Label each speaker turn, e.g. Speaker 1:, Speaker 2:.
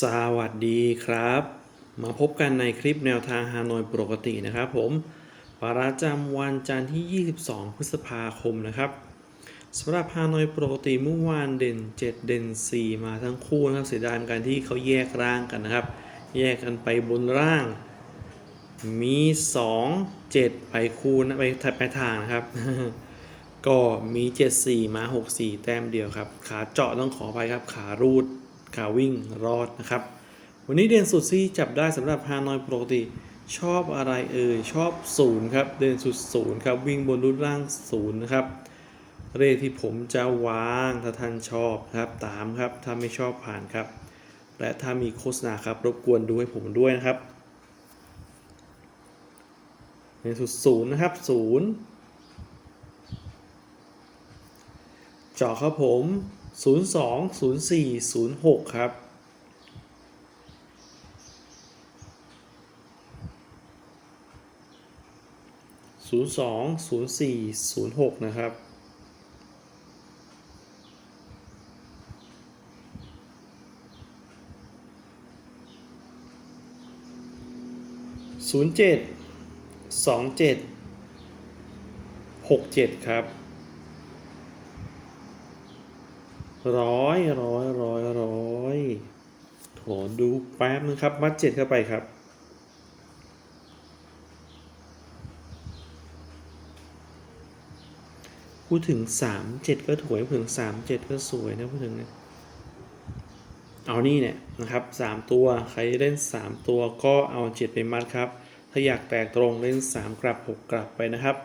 Speaker 1: สวัสดีครับ มาพบกันในคลิปแนวทางฮานอยปกตินะครับผมประจำวันจันทร์ที่ 22 พฤษภาคมนะครับสำหรับฮานอยปกติเมื่อวานเด่น 7 เด่น 4 มาทั้งคู่นะครับเสียดายกันที่เขาแยกร่างกันนะครับ แยกกันไปบนร่าง มี 2 7 ไปคูณไปไปทางนะครับ ก็มี 7 4 มา 6 4 แต้มเดียวครับ ขาเจาะต้องขอไปครับขารูด ขาวิ่งรอดนะครับ วันนี้เดนสุดที่จับได้สำหรับฮานอยปกติ ชอบอะไรเอ่ย ชอบศูนย์ครับ เดนสุดศูนย์ครับ วิ่งบนรูดล่างศูนย์นะครับเลขที่ผมจะวางถ้าท่านชอบครับ ตามครับ ถ้าไม่ชอบผ่านครับ และถ้ามีโฆษณาครับ รบกวนดูให้ผมด้วยนะครับ เดนสุดศูนย์นะครับศูนย์เจาะครับผม 02 04 06 ครับ 02 04 06 นะครับ07 27 67ครับ ร้อยร้อยร้อยร้อยโถดูแป๊บนึงครับ มัดเจ็ดเข้าไปครับพูดถึงสามเจ็ดก็ถวยพูดถึงสามเจ็ดก็สวยนะพูดถึงเนี่ยเอานี่เนี่ยนะครับสามตัวใครเล่นสามตัวก็เอาเจ็ดไปมัดครับ ถ้าอยากแตกตรงเล่นสามกลับหกกลับไปนะครับ